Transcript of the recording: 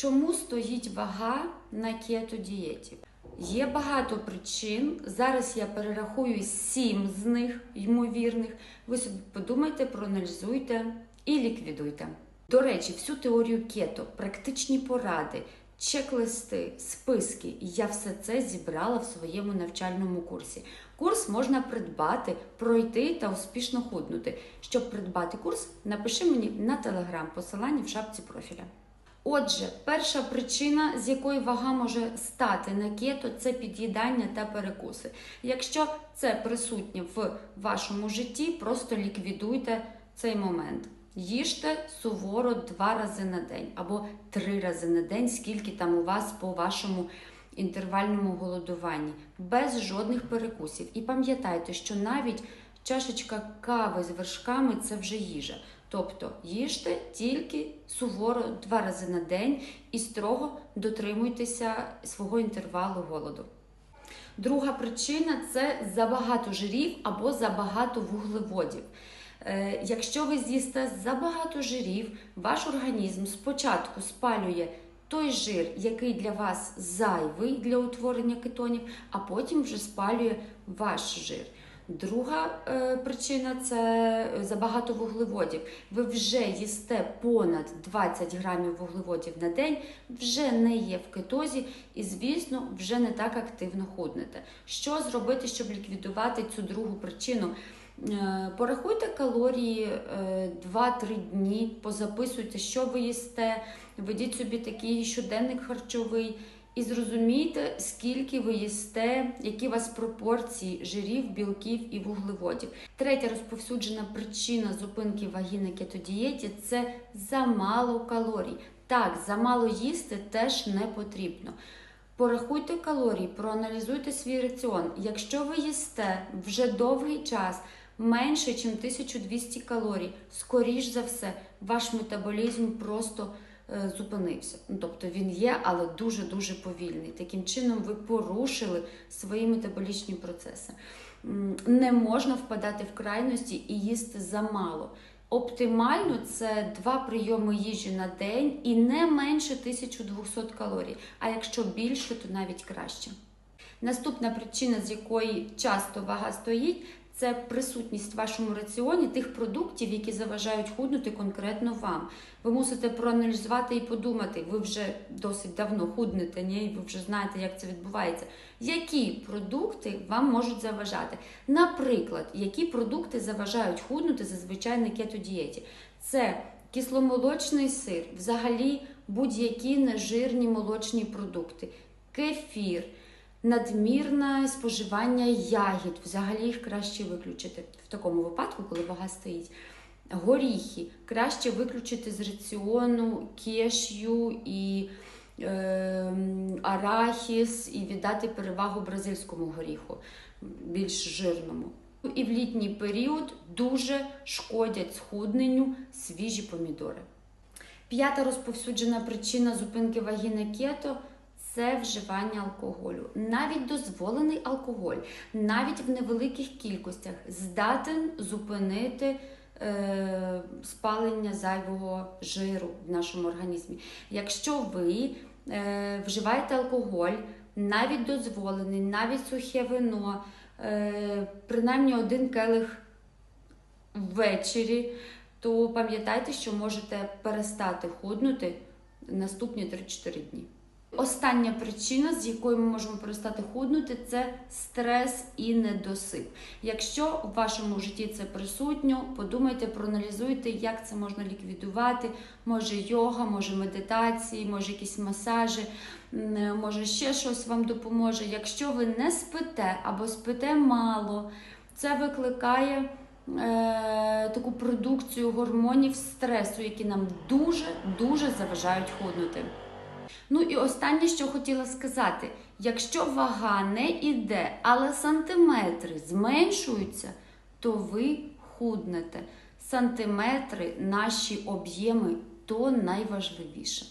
Чому стоїть вага на кето-дієті? Є багато причин. Зараз я перерахую сім з них, ймовірних. Ви собі подумайте, проаналізуйте і ліквідуйте. До речі, всю теорію кето, практичні поради, чек-листи, списки. Я все це зібрала в своєму навчальному курсі. Курс можна придбати, пройти та успішно худнути. Щоб придбати курс, напиши мені на телеграм, посилання в шапці профіля. Отже, перша причина, з якої вага може стати на кето, це під'їдання та перекуси. Якщо це присутнє в вашому житті, просто ліквідуйте цей момент. Їжте суворо два рази на день або три рази на день, скільки там у вас по вашому інтервальному голодуванні, без жодних перекусів. І пам'ятайте, що навіть чашечка кави з вершками це вже їжа. Тобто їжте тільки суворо два рази на день і строго дотримуйтеся свого інтервалу голоду. Друга причина це забагато жирів або забагато вуглеводів. Е, Якщо ви з'їсте забагато жирів, ваш організм спочатку спалює той жир, який для вас зайвий для утворення кетонів, а потім вже спалює ваш жир. Друга е, причина це забагато вуглеводів. Ви вже їсте понад 20 грамів вуглеводів на день, вже не є в кетозі і, звісно, вже не так активно худнете. Що зробити, щоб ліквідувати цю другу причину? Е, Порахуйте калорії е, 2-3 дні, позаписуйте, що ви їсте, ведіть собі такий щоденник харчовий. І зрозумійте, скільки ви їсте, які у вас пропорції жирів, білків і вуглеводів. Третя розповсюджена причина зупинки ваги на кетодієті – це замало калорій. Так, замало їсти теж не потрібно. Порахуйте калорії, проаналізуйте свій раціон. Якщо ви їсте вже довгий час менше, ніж 1200 калорій, скоріш за все, ваш метаболізм просто зупинився. Ну, тобто він є, але дуже-дуже повільний. Таким чином, ви порушили свої метаболічні процеси. Не можна впадати в крайності і їсти замало. Оптимально це два прийоми їжі на день і не менше 1200 калорій. А якщо більше, то навіть краще. Наступна причина, з якої часто вага стоїть, це присутність в вашому раціоні тих продуктів, які заважають худнути конкретно вам. Ви мусите проаналізувати і подумати, ви вже досить давно худнете, ні? ви вже знаєте, як це відбувається. Які продукти вам можуть заважати? Наприклад, які продукти заважають худнути зазвичай на кетодієті? Це кисломолочний сир, взагалі будь-які нежирні молочні продукти, кефір надмірне споживання ягід, взагалі їх краще виключити в такому випадку, коли вага стоїть. Горіхи краще виключити з раціону кешю і е, арахіс, і віддати перевагу бразильському горіху, більш жирному. І в літній період дуже шкодять схудненню свіжі помідори. П'ята розповсюджена причина зупинки ваги на кето це вживання алкоголю. Навіть дозволений алкоголь, навіть в невеликих кількостях здатен зупинити е, спалення зайвого жиру в нашому організмі. Якщо ви е, вживаєте алкоголь, навіть дозволений, навіть сухе вино, е, принаймні один келих ввечері, то пам'ятайте, що можете перестати худнути наступні 3-4 дні. Остання причина, з якою ми можемо перестати худнути, це стрес і недосип. Якщо в вашому житті це присутньо, подумайте, проаналізуйте, як це можна ліквідувати. Може йога, може медитації, може якісь масажі, може ще щось вам допоможе. Якщо ви не спите або спите мало, це викликає е, таку продукцію гормонів стресу, які нам дуже-дуже заважають худнути. Ну і останнє, що хотіла сказати: якщо вага не іде, але сантиметри зменшуються, то ви худнете. Сантиметри, наші об'єми то найважливіше.